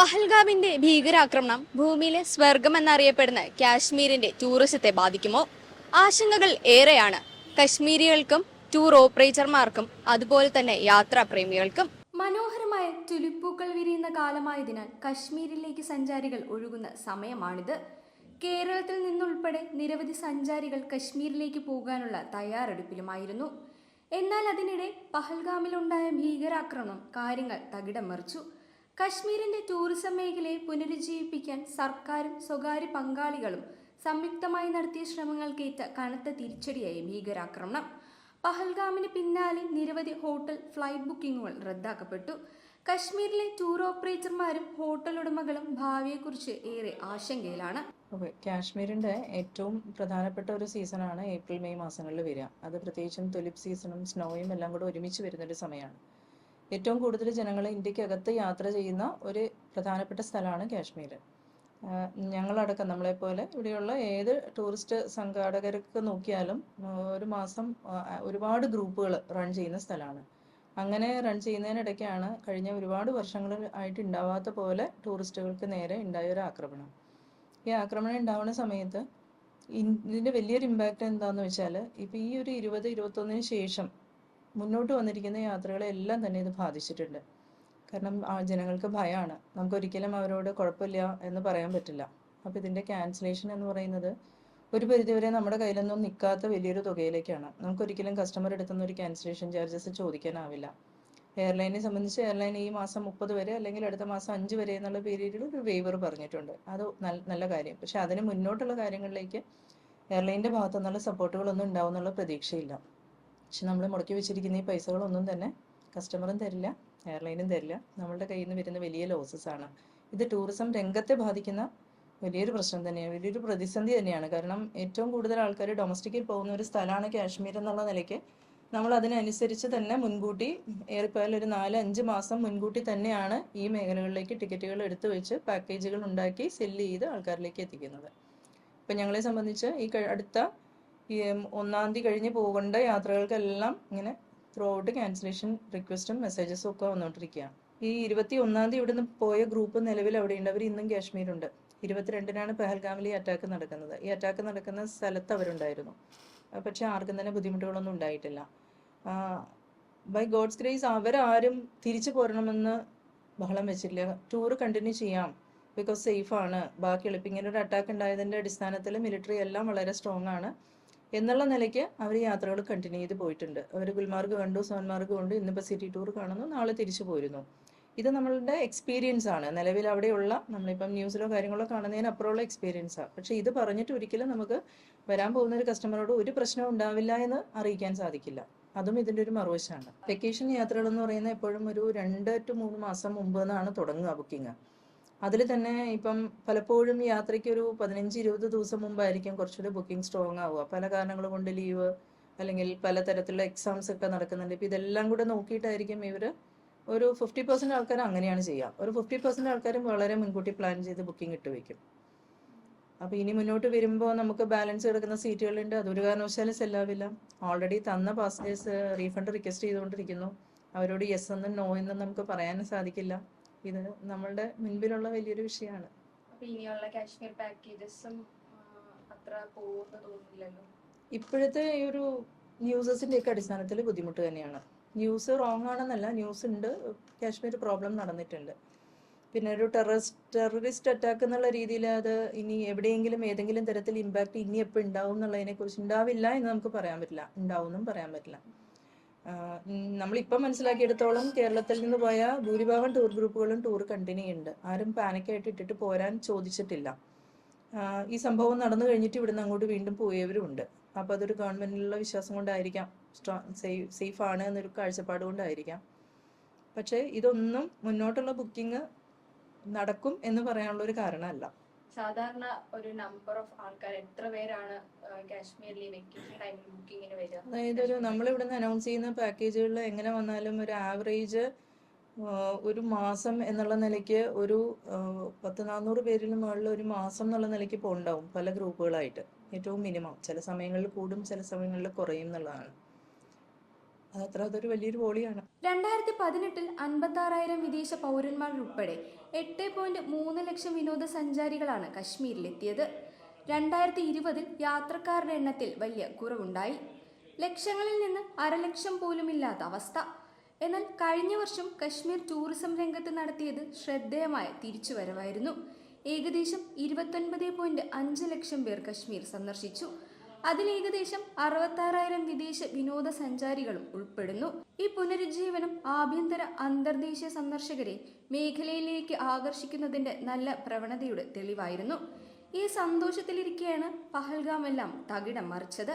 പഹൽഗാമിന്റെ ഭീകരാക്രമണം ഭൂമിയിലെ സ്വർഗം എന്നറിയപ്പെടുന്ന കാശ്മീരിന്റെ ടൂറിസത്തെ ബാധിക്കുമോ? ആശങ്കകൾ ഏറെയാണ്. കശ്മീരികൾക്കും ടൂർ ഓപ്പറേറ്റർമാർക്കും അതുപോലെ തന്നെ യാത്രാപ്രേമികൾക്കും. മനോഹരമായ തുലിപ്പൂക്കൾ വിരിയുന്ന കാലമായതിനാൽ കശ്മീരിലേക്ക് സഞ്ചാരികൾ ഒഴുകുന്ന സമയമാണിത്. കേരളത്തിൽ നിന്നുൾപ്പെടെ നിരവധി സഞ്ചാരികൾ കശ്മീരിലേക്ക് പോകാനുള്ള തയ്യാറെടുപ്പിലുമായിരുന്നു. എന്നാൽ അതിനിടെ പഹൽഗാമിലുണ്ടായ ഭീകരാക്രമണം കാര്യങ്ങൾ തകിടം മറിച്ചു. കശ്മീരിന്റെ ടൂറിസം മേഖലയെ പുനരുജ്ജീവിപ്പിക്കാൻ സർക്കാരും സ്വകാര്യ പങ്കാളികളും സംയുക്തമായി നടത്തിയ ശ്രമങ്ങൾക്കേറ്റ കനത്ത തിരിച്ചടിയായി ഭീകരാക്രമണം. പഹൽഗാമിന് പിന്നാലെ നിരവധി ഹോട്ടൽ ഫ്ലൈറ്റ് ബുക്കിംഗുകൾ റദ്ദാക്കപ്പെട്ടു. കശ്മീരിലെ ടൂർ ഓപ്പറേറ്റർമാരും ഹോട്ടൽ ഉടമകളും ഭാവിയെക്കുറിച്ച് ഏറെ ആശങ്കയിലാണ്. കാശ്മീരിന്റെ ഏറ്റവും പ്രധാനപ്പെട്ട ഒരു സീസണാണ് ഏപ്രിൽ മെയ് മാസങ്ങളിൽ വരിക. അത് പ്രത്യേകിച്ചും തുലിപ് സീസണും സ്നോയും എല്ലാം കൂടെ ഒരുമിച്ച് വരുന്ന ഒരു സമയമാണ്. ഏറ്റവും കൂടുതൽ ജനങ്ങൾ ഇന്ത്യക്കകത്ത് യാത്ര ചെയ്യുന്ന ഒരു പ്രധാനപ്പെട്ട സ്ഥലമാണ് കാശ്മീർ ഞങ്ങളടക്കം നമ്മളെപ്പോലെ ഇവിടെയുള്ള ഏത് ടൂറിസ്റ്റ് സംഘാടകർക്ക് നോക്കിയാലും ഒരു മാസം ഒരുപാട് ഗ്രൂപ്പുകൾ റൺ ചെയ്യുന്ന സ്ഥലമാണ്. അങ്ങനെ റൺ ചെയ്യുന്നതിനിടയ്ക്കാണ് കഴിഞ്ഞ ഒരുപാട് വർഷങ്ങൾ ആയിട്ട് ഉണ്ടാവാത്ത പോലെ ടൂറിസ്റ്റുകൾക്ക് നേരെ ഉണ്ടായ ഒരു ആക്രമണം. ഈ ആക്രമണം ഉണ്ടാവുന്ന സമയത്ത് ഇതിന്റെ വലിയൊരു ഇമ്പാക്റ്റ് എന്താണെന്ന് വെച്ചാൽ ഇപ്പോൾ ഈ ഒരു ഇരുപത് ഇരുപത്തൊന്നിന് ശേഷം മുന്നോട്ട് വന്നിരിക്കുന്ന യാത്രകളെ എല്ലാം തന്നെ ഇത് ബാധിച്ചിട്ടുണ്ട്. കാരണം ആ ജനങ്ങൾക്ക് ഭയമാണ് നമുക്ക് ഒരിക്കലും അവരോട് കുഴപ്പമില്ല എന്ന് പറയാൻ പറ്റില്ല. അപ്പൊ ഇതിന്റെ ക്യാൻസലേഷൻ എന്ന് പറയുന്നത് ഒരു പരിധിവരെ നമ്മുടെ കയ്യിലൊന്നും നിൽക്കാത്ത വലിയൊരു തുകയിലേക്കാണ്. നമുക്ക് ഒരിക്കലും കസ്റ്റമർ എടുക്കുന്ന ഒരു ക്യാൻസലേഷൻ ചാർജസ് ചോദിക്കാനാവില്ല. എയർലൈനെ സംബന്ധിച്ച് എയർലൈൻ ഈ മാസം മുപ്പത് വരെ അല്ലെങ്കിൽ അടുത്ത മാസം അഞ്ച് വരെ എന്നുള്ള പീരീഡിൽ ഒരു വേവർ പറഞ്ഞിട്ടുണ്ട്. അത് നല്ല കാര്യം. പക്ഷെ അതിന് മുന്നോട്ടുള്ള കാര്യങ്ങളിലേക്ക് എയർലൈന്റെ ഭാഗത്തു നിന്നുള്ള സപ്പോർട്ടുകളൊന്നും ഉണ്ടാവും എന്നുള്ള പ്രതീക്ഷയില്ല. പക്ഷെ നമ്മൾ മുടക്കി വെച്ചിരിക്കുന്ന ഈ പൈസകളൊന്നും തന്നെ കസ്റ്റമറും തരില്ല എയർലൈനും തരില്ല. നമ്മളുടെ കയ്യിൽ നിന്ന് വരുന്ന വലിയ ലോസസ് ആണ്. ഇത് ടൂറിസം രംഗത്തെ ബാധിക്കുന്ന വലിയൊരു പ്രശ്നം തന്നെയാണ് വലിയൊരു പ്രതിസന്ധി തന്നെയാണ്. കാരണം ഏറ്റവും കൂടുതൽ ആൾക്കാർ ഡൊമസ്റ്റിക്കിൽ പോകുന്ന ഒരു സ്ഥലമാണ് കാശ്മീർ എന്നുള്ള നിലയ്ക്ക് നമ്മൾ അതിനനുസരിച്ച് തന്നെ മുൻകൂട്ടി ഏറിപ്പോയാൽ ഒരു നാല് അഞ്ച് മാസം മുൻകൂട്ടി തന്നെയാണ് ഈ മേഖലകളിലേക്ക് ടിക്കറ്റുകൾ എടുത്തു വെച്ച് പാക്കേജുകൾ ഉണ്ടാക്കി സെല്ല് ചെയ്ത് ആൾക്കാരിലേക്ക് എത്തിക്കുന്നത്. ഇപ്പം ഞങ്ങളെ സംബന്ധിച്ച് ഈ അടുത്ത ഒന്നാം തീയതി കഴിഞ്ഞ് പോകേണ്ട യാത്രകൾക്കെല്ലാം ഇങ്ങനെ ത്രൂ ഔട്ട് ക്യാൻസലേഷൻ റിക്വസ്റ്റും മെസ്സേജസും ഒക്കെ വന്നുകൊണ്ടിരിക്കുകയാണ് ഈ ഇരുപത്തി ഒന്നാം തീയതി ഇവിടുന്ന് പോയ ഗ്രൂപ്പ് നിലവിൽ അവിടെ ഉണ്ട് അവർ ഇന്നും കാശ്മീരുണ്ട്. ഇരുപത്തിരണ്ടിനാണ് പെഹൽഗാമിൽ ഈ അറ്റാക്ക് നടക്കുന്നത്. ഈ അറ്റാക്ക് നടക്കുന്ന സ്ഥലത്ത് അവരുണ്ടായിരുന്നു. പക്ഷെ ആർക്കും തന്നെ ബുദ്ധിമുട്ടുകളൊന്നും ഉണ്ടായിട്ടില്ല. ബൈ ഗോഡ്സ് ഗ്രേസ് അവരാരും തിരിച്ചു പോരണമെന്ന് ബഹളം വെച്ചില്ല. ടൂർ കണ്ടിന്യൂ ചെയ്യാം. ബിക്കോസ് സേഫ് ആണ്. ബാക്കിയുള്ള ഇപ്പം ഇങ്ങനെ ഒരു അറ്റാക്ക് ഉണ്ടായതിന്റെ അടിസ്ഥാനത്തിൽ മിലിറ്ററി എല്ലാം വളരെ സ്ട്രോങ് ആണ്. എന്നുള്ള നിലയ്ക്ക് അവർ യാത്രകൾ കണ്ടിന്യൂ ചെയ്ത് പോയിട്ടുണ്ട്. അവർ ഗുൽമാർഗ് കണ്ടു സോൻമാർഗ് കൊണ്ട് ഇന്നിപ്പോൾ സിറ്റി ടൂർ കാണുന്നു നാളെ തിരിച്ചു പോരുന്നു. ഇത് നമ്മളുടെ എക്സ്പീരിയൻസ് ആണ്. നിലവിൽ അവിടെയുള്ള നമ്മളിപ്പം ന്യൂസിലോ കാര്യങ്ങളോ കാണുന്നതിന് അപ്പുറമുള്ള എക്സ്പീരിയൻസ് ആണ് പക്ഷേ ഇത് പറഞ്ഞിട്ട് ഒരിക്കലും നമുക്ക് വരാൻ പോകുന്ന ഒരു കസ്റ്റമറോട് ഒരു പ്രശ്നവും ഉണ്ടാവില്ല എന്ന് അറിയിക്കാൻ സാധിക്കില്ല. അതും ഇതിന്റെ ഒരു മറുവശമാണ് വെക്കേഷൻ യാത്രകൾ എന്ന് പറയുന്നത് എപ്പോഴും ഒരു രണ്ട് ടു മൂന്ന് മാസം മുമ്പ് എന്നാണ് തുടങ്ങുക ബുക്കിംഗ്. അതിൽ തന്നെ ഇപ്പം പലപ്പോഴും യാത്രയ്ക്ക് ഒരു പതിനഞ്ച് ഇരുപത് ദിവസം മുമ്പായിരിക്കും കുറച്ചുകൂടി ബുക്കിംഗ് സ്ട്രോങ് ആവുക. പല കാരണങ്ങൾ കൊണ്ട് ലീവ് അല്ലെങ്കിൽ പലതരത്തിലുള്ള എക്സാംസ് ഒക്കെ നടക്കുന്നുണ്ട്. ഇപ്പം ഇതെല്ലാം കൂടെ നോക്കിയിട്ടായിരിക്കും ഇവർ ഒരു ഫിഫ്റ്റി പെർസെന്റ് ആൾക്കാർ അങ്ങനെയാണ് ചെയ്യുക. ഒരു ഫിഫ്റ്റി പെർസെന്റ് ആൾക്കാരും വളരെ മുൻകൂട്ടി പ്ലാൻ ചെയ്ത് ബുക്കിംഗ് ഇട്ട് വയ്ക്കും അപ്പോൾ ഇനി മുന്നോട്ട് വരുമ്പോൾ നമുക്ക് ബാലൻസ് കിടക്കുന്ന സീറ്റുകളുണ്ട് അതൊരു കാരണവശാലും സെല്ലാവില്ല ഓൾറെഡി തന്ന പാസഞ്ചേഴ്സ് റീഫണ്ട് റിക്വസ്റ്റ് ചെയ്തുകൊണ്ടിരിക്കുന്നു. അവരോട് യെസ് എന്നും നോ എന്നും നമുക്ക് പറയാനും സാധിക്കില്ല. ഇത് നമ്മളുടെ മുൻപിലുള്ള വലിയൊരു വിഷയമാണ്. ഇനിയുള്ള കാശ്മീർ പാക്കേജസും അത്ര പോകുന്ന തോന്നുന്നില്ലല്ലോ? ഇപ്പോഴത്തെ ഈ ഒരു ന്യൂസസിന്റെ ഒക്കെ അടിസ്ഥാനത്തിൽ ബുദ്ധിമുട്ട് തന്നെയാണ്. ന്യൂസ് റോങ് ആണെന്നല്ല ന്യൂസ് ഉണ്ട് കാശ്മീർ പ്രോബ്ലം നടന്നിട്ടുണ്ട്. പിന്നെ ഒരു ടെററിസ്റ്റ് ടെററിസ്റ്റ് അറ്റാക്ക് എന്നുള്ള രീതിയിൽ അത് ഇനി എവിടെയെങ്കിലും ഏതെങ്കിലും തരത്തിൽ ഇമ്പാക്ട് ഇനി എപ്പോൾ ഉണ്ടാവും എന്നുള്ളതിനെ കുറിച്ച് ഉണ്ടാവില്ല എന്ന് നമുക്ക് പറയാൻ പറ്റില്ല. ഉണ്ടാവും എന്നും പറയാൻ പറ്റില്ല. നമ്മളിപ്പം മനസ്സിലാക്കിയെടുത്തോളം കേരളത്തിൽ നിന്ന് പോയ ഭൂരിഭാഗം ടൂർ ഗ്രൂപ്പുകളും ടൂർ കണ്ടിന്യൂ ഉണ്ട് ആരും പാനിക്കായിട്ട് ഇട്ടിട്ട് പോരാൻ ചോദിച്ചിട്ടില്ല. ഈ സംഭവം നടന്നു കഴിഞ്ഞിട്ട് ഇവിടുന്ന് അങ്ങോട്ട് വീണ്ടും പോയവരും ഉണ്ട്. അപ്പോൾ അതൊരു ഗവൺമെന്റിലുള്ള വിശ്വാസം കൊണ്ടായിരിക്കാം. സേഫ് സേഫ് ആണ് എന്നൊരു കാഴ്ചപ്പാട് കൊണ്ടായിരിക്കാം. പക്ഷേ ഇതൊന്നും മുന്നോട്ടുള്ള ബുക്കിംഗ് നടക്കും എന്ന് പറയാനുള്ള ഒരു കാരണമല്ല. സാധാരണ ഒരു നമ്പർ ഓഫ് ആൾക്കാർ എത്ര പേരാണ് കാശ്മീരിൽ വെക്കേഷൻ ടൈമിൽ ബുക്കിങ്ങിന് വരിക? അതായത് ഒരു നമ്മളിവിടെ അനൗൺസ് ചെയ്യുന്ന പാക്കേജുകളിൽ എങ്ങനെ വന്നാലും ഒരു ആവറേജ് ഒരു മാസം എന്നുള്ള നിലയ്ക്ക് ഒരു പത്ത് നാനൂറ് പേരിൽ മുകളിൽ ഒരു മാസം എന്നുള്ള നിലയ്ക്ക് ഇപ്പോൾ ഉണ്ടാവും പല ഗ്രൂപ്പുകളായിട്ട് ഏറ്റവും മിനിമം ചില സമയങ്ങളിൽ കൂടും ചില സമയങ്ങളിൽ കുറയും എന്നുള്ളതാണ്. അതത്ര അതൊരു വലിയൊരു പോളിയാണ്. രണ്ടായിരത്തി പതിനെട്ടിൽ വിദേശ പൗരന്മാരുൾപ്പെടെ എട്ട് പോയിന്റ് മൂന്ന് ലക്ഷം വിനോദസഞ്ചാരികളാണ് കശ്മീരിലെത്തിയത്. രണ്ടായിരത്തി ഇരുപതിൽ യാത്രക്കാരുടെ എണ്ണത്തിൽ വലിയ കുറവുണ്ടായി. ലക്ഷങ്ങളിൽ നിന്ന് അരലക്ഷം പോലുമില്ലാത്ത അവസ്ഥ. എന്നാൽ കഴിഞ്ഞ വർഷം കശ്മീർ ടൂറിസം രംഗത്ത് നടത്തിയത് ശ്രദ്ധേയമായ തിരിച്ചുവരവായിരുന്നു. ഏകദേശം ഇരുപത്തൊൻപത് പോയിന്റ് അഞ്ച് ലക്ഷം പേർ കശ്മീർ സന്ദർശിച്ചു. അതിൽ ഏകദേശം അറുപത്താറായിരം വിദേശ വിനോദസഞ്ചാരികളും ഉൾപ്പെടുന്നു. ഈ പുനരുജ്ജീവനം ആഭ്യന്തര അന്തർദേശീയ സന്ദർശകരെ മേഖലയിലേക്ക് ആകർഷിക്കുന്നതിന്റെ നല്ല പ്രവണതയുടെ തെളിവായിരുന്നു. ഈ സന്തോഷത്തിലിരിക്കെയാണ് പഹൽഗാമെല്ലാം തകിടം മറിച്ചത്.